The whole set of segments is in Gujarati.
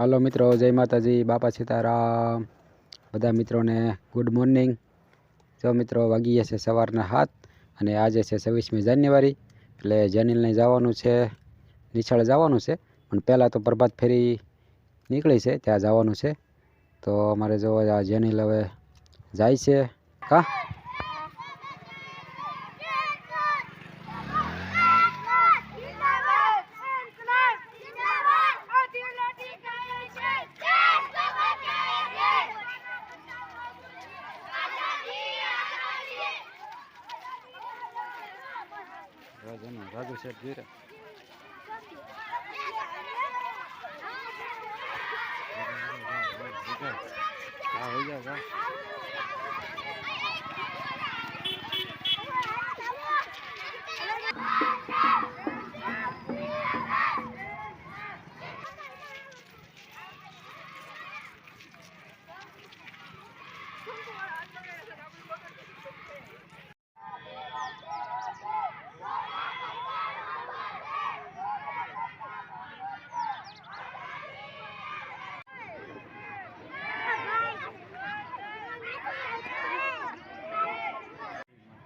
હાલો મિત્રો, જય માતાજી, બાપા સીતારામ. બધા મિત્રોને ગુડ મોર્નિંગ જો મિત્રો, વાગી છે સવારના હાથ અને આજે છે છવ્વીસમી જાન્યુઆરી, એટલે જેનિલને જવાનું છે, નિશાળ જવાનું છે, પણ પહેલાં તો પ્રભાત ફેરી નીકળી છે, ત્યાં જવાનું છે. તો અમારે જો જેનિલ હવે જાય છે. કા? રાજુ શેઠ ધીરે હા હોઈ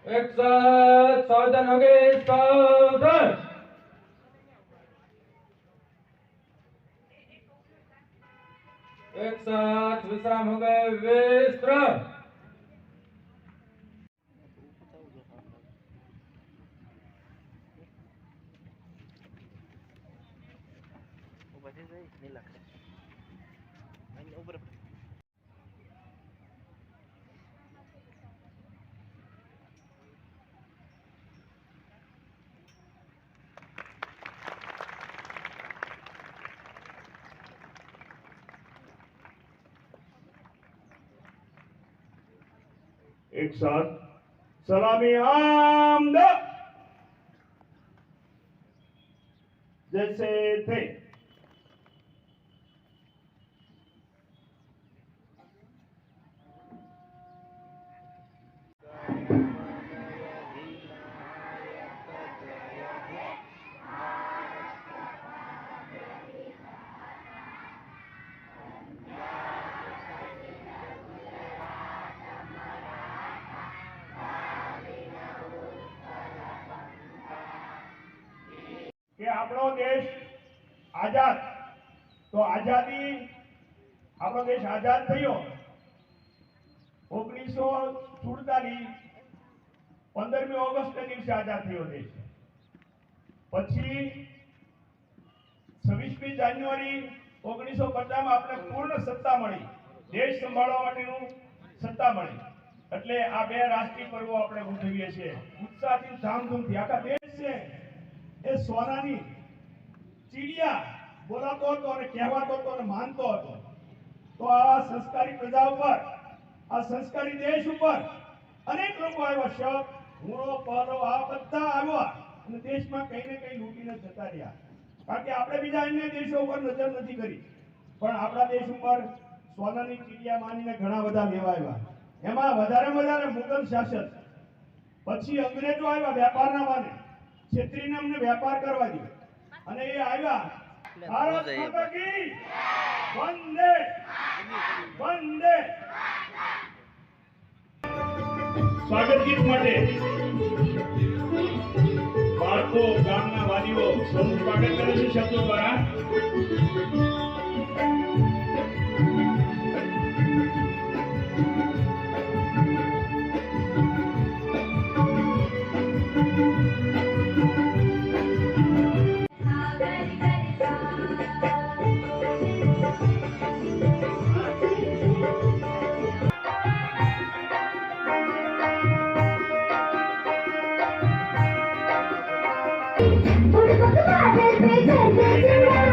एक साथ सावधान हो गए सावधान एक साथ विश्राम हो गए विश्राम ऊपर એક સાથ સલામી આમદ જૈસે થઈ આપણો દેશ આઝાદ. તો આઝાદી, આપણો દેશ આઝાદ થયો. ઓગણીસો સુડતાલીસ, પંદરમી ઓગસ્ટ દિવસે આઝાદ થયો દેશ. પછી છવ્વીસમી જાન્યુઆરી ઓગણીસો પચાસમાં આપણે પૂર્ણ સત્તા મળી. દેશ સંભાળવા માટેનું સત્તા મળી. એટલે આ બે રાષ્ટ્રીય પર્વો આપણે ઉજવીએ છીએ. ઉત્સાહથી ધામધૂમથી આખા દેશ છે. એ સોનાની ચીડિયા બોલાતો હતો અને કહેવાતો હતો અને માનતો હતો. તો આ સંસ્કારી પ્રજા ઉપર, આ સંસ્કારી દેશ ઉપર અનેક લોકો આવ્યા. શક હુંરો પરો આ બધા આવ્યા અને દેશમાં કંઈ ને કંઈ લૂંટીને જતા રહ્યા. કારણ કે આપણે બીજા અન્ય દેશો ઉપર નજર નથી કરી. પણ આપણા દેશ ઉપર સોનાની ચીડિયા માનીને ઘણા બધા લેવાયા એમાં વધારે વધારે મુગલ શાસન. પછી અંગ્રેજો આવ્યા, વેપારના માને. છેતરીને અમને વેપાર કરવા દે. અને એ આવ્યા. ભારત માતા કી. વંદે. વંદે. સ્વાગત ગીત માટે બાળકો ગામના વાલીઓ સૌ સ્વાગત કરે છે શબ્દો દ્વારા. उनको बादल पे चढ़ चढ़ाई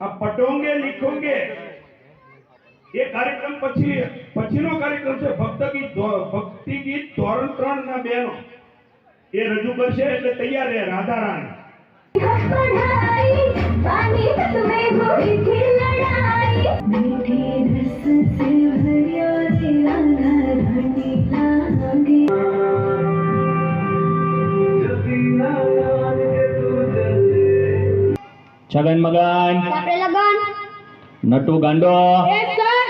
આ પટોંગે લીખોંગે. એ કાર્યક્રમ પછી, પછીનો કાર્યક્રમ છે ભક્ત ગીત ભક્તિ ગીત ધોરણ ત્રણ ના બે એ રજૂ કરશે એટલે તૈયાર રહે રાધા રાણી. મીઠી રસ છગન મગન. આપણે લગન. નટુ ગાંડો. સર.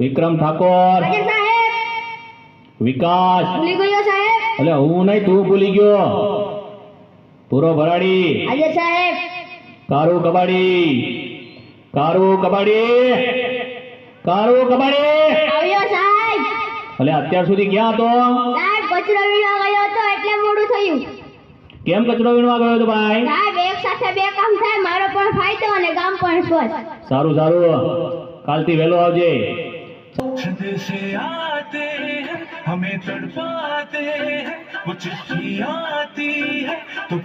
વિક્રમ ઠાકોર. અજય સાહેબ. વિકાસ. ભૂલી ગયો સાહેબ. એટલે હું નહીં તું ભૂલી ગયો. પૂરો ભરાડી. અજય સાહેબ. કારુ કબાડી. કારુ કબાડી. કારુ કબાડી. આવ્યો સાહેબ. એટલે અત્યાર સુધી ક્યાં હતો? સાહેબ કચરો વીણવા ગયો હતો એટલે મોડું થયું. કેમ કચરો વીણવા ગયો હતો ભાઈ સાહેબ એક સાથે બે કામ થાય મારો પણ ફાયદો અને ગામ પણ સ્વસ્થ સારું સારું કાલથી વહેલો આવજે छंद से आते हैं हमें तड़पाते हैं वो चिट्ठी आती है तो